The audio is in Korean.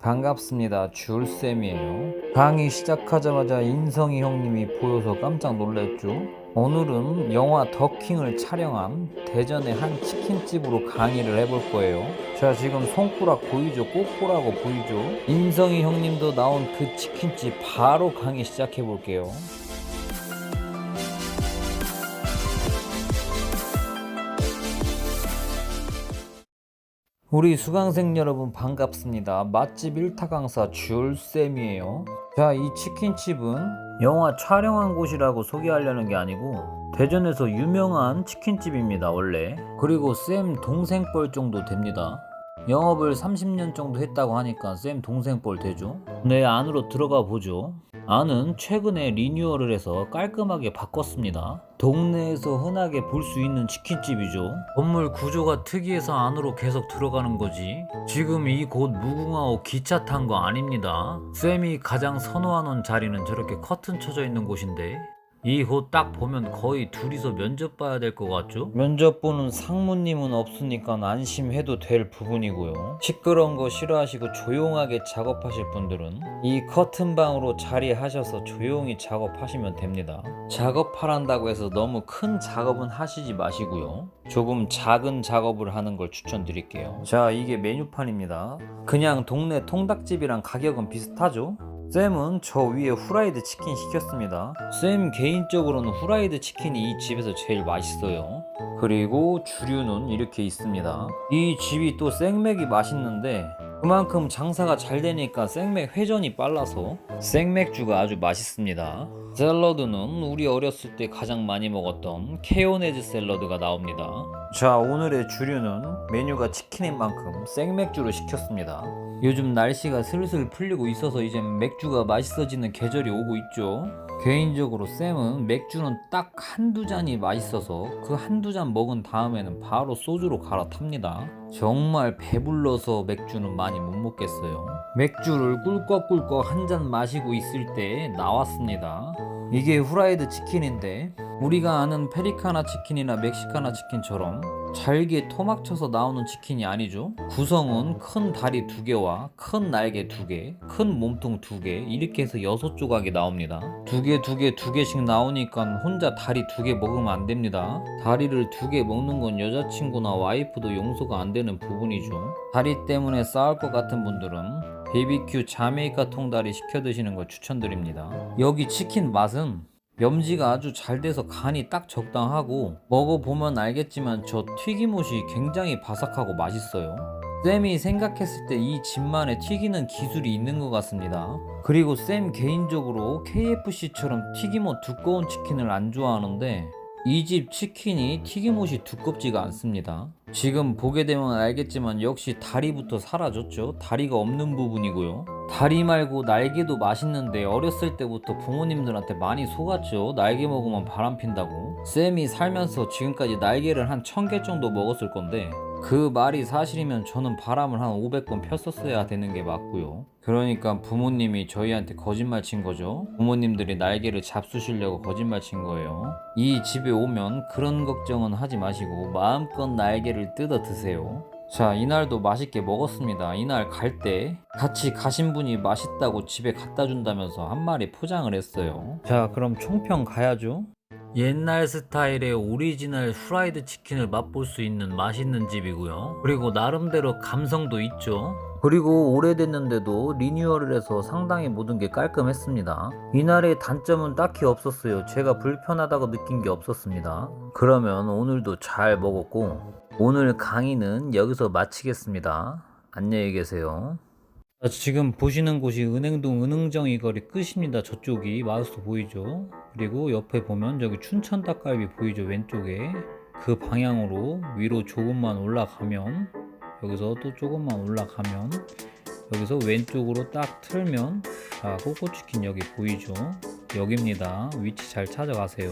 반갑습니다. 줄쌤이에요. 강의 시작하자마자 인성이 형님이 보여서 깜짝 놀랐죠. 오늘은 영화 더킹을 촬영한 대전의 한 치킨집으로 강의를 해볼 거예요. 자, 지금 손가락 보이죠? 꼬꼬라고 보이죠? 인성이 형님도 나온 그 치킨집 바로 강의 시작해 볼게요. 우리 수강생 여러분 반갑습니다. 맛집 1타 강사 줄쌤이에요. 자, 이 치킨집은 영화 촬영한 곳이라고 소개하려는 게 아니고 대전에서 유명한 치킨집입니다, 원래. 그리고 쌤 동생뻘 정도 됩니다. 영업을 30년 정도 했다고 하니까 쌤 동생뻘 되죠? 네, 안으로 들어가 보죠. 안은 최근에 리뉴얼을 해서 깔끔하게 바꿨습니다. 동네에서 흔하게 볼 수 있는 치킨집이죠. 건물 구조가 특이해서 안으로 계속 들어가는 거지. 지금 이곳 무궁화호 기차 탄 거 아닙니다. 쌤이 가장 선호하는 자리는 저렇게 커튼 쳐져 있는 곳인데 이곳 딱 보면 거의 둘이서 면접 봐야 될 것 같죠? 면접 보는 상무님은 없으니까 안심해도 될 부분이고요. 시끄러운 거 싫어하시고 조용하게 작업하실 분들은 이 커튼방으로 자리하셔서 조용히 작업하시면 됩니다. 작업하란다고 해서 너무 큰 작업은 하시지 마시고요. 조금 작은 작업을 하는 걸 추천드릴게요. 자, 이게 메뉴판입니다. 그냥 동네 통닭집이랑 가격은 비슷하죠? 쌤은 저 위에 후라이드 치킨 시켰습니다. 쌤 개인적으로는 후라이드 치킨이 이 집에서 제일 맛있어요. 그리고 주류는 이렇게 있습니다. 이 집이 또 생맥이 맛있는데 그만큼 장사가 잘 되니까 생맥 회전이 빨라서 생맥주가 아주 맛있습니다. 샐러드는 우리 어렸을 때 가장 많이 먹었던 케요네즈 샐러드가 나옵니다. 자, 오늘의 주류는 메뉴가 치킨인 만큼 생맥주를 시켰습니다. 요즘 날씨가 슬슬 풀리고 있어서 이제 맥주가 맛있어지는 계절이 오고 있죠. 개인적으로 쌤은 맥주는 딱 한두 잔이 맛있어서 그 한두 잔 먹은 다음에는 바로 소주로 갈아탑니다. 정말 배불러서 맥주는 많이 못 먹겠어요. 맥주를 꿀꺽꿀꺽 한 잔 마시고 있을 때 나왔습니다. 이게 후라이드 치킨인데 우리가 아는 페리카나 치킨이나 멕시카나 치킨처럼 잘게 토막 쳐서 나오는 치킨이 아니죠. 구성은 큰 다리 두 개와 큰 날개 두 개, 큰 몸통 두 개, 이렇게 해서 여섯 조각이 나옵니다. 두 개, 두 개, 두 개씩 나오니까 혼자 다리 두 개 먹으면 안 됩니다. 다리를 두 개 먹는 건 여자친구나 와이프도 용서가 안 되는 부분이죠. 다리 때문에 싸울 것 같은 분들은 BBQ 자메이카 통다리 시켜 드시는 걸 추천드립니다. 여기 치킨 맛은 염지가 아주 잘 돼서 간이 딱 적당하고 먹어보면 알겠지만 저 튀김옷이 굉장히 바삭하고 맛있어요. 쌤이 생각했을 때 이 집만의 튀기는 기술이 있는 것 같습니다. 그리고 쌤 개인적으로 KFC처럼 튀김옷 두꺼운 치킨을 안 좋아하는데 이 집 치킨이 튀김옷이 두껍지가 않습니다. 지금 보게 되면 알겠지만 역시 다리부터 사라졌죠. 다리가 없는 부분이고요. 다리 말고 날개도 맛있는데 어렸을 때부터 부모님들한테 많이 속았죠. 날개 먹으면 바람 핀다고. 쌤이 살면서 지금까지 날개를 한 1000개 정도 먹었을 건데 그 말이 사실이면 저는 바람을 한 500번 폈었어야 되는 게 맞고요. 그러니까 부모님이 저희한테 거짓말 친 거죠. 부모님들이 날개를 잡수시려고 거짓말 친 거예요. 이 집에 오면 그런 걱정은 하지 마시고 마음껏 날개를 뜯어 드세요. 자, 이날도 맛있게 먹었습니다. 이날 갈 때 같이 가신 분이 맛있다고 집에 갖다 준다면서 한 마리 포장을 했어요. 자, 그럼 총평 가야죠. 옛날 스타일의 오리지널 후라이드 치킨을 맛볼 수 있는 맛있는 집이고요. 그리고 나름대로 감성도 있죠. 그리고 오래됐는데도 리뉴얼을 해서 상당히 모든 게 깔끔했습니다. 이날의 단점은 딱히 없었어요. 제가 불편하다고 느낀 게 없었습니다. 그러면 오늘도 잘 먹었고 오늘 강의는 여기서 마치겠습니다. 안녕히 계세요. 자, 지금 보시는 곳이 은행동 은흥정이 거리 끝입니다. 저쪽이 마우스 보이죠? 그리고 옆에 보면 저기 춘천 닭갈비 보이죠? 왼쪽에 그 방향으로 위로 조금만 올라가면 여기서 또 조금만 올라가면 여기서 왼쪽으로 딱 틀면 자 꼬꼬치킨 여기 보이죠? 여기입니다. 위치 잘 찾아가세요.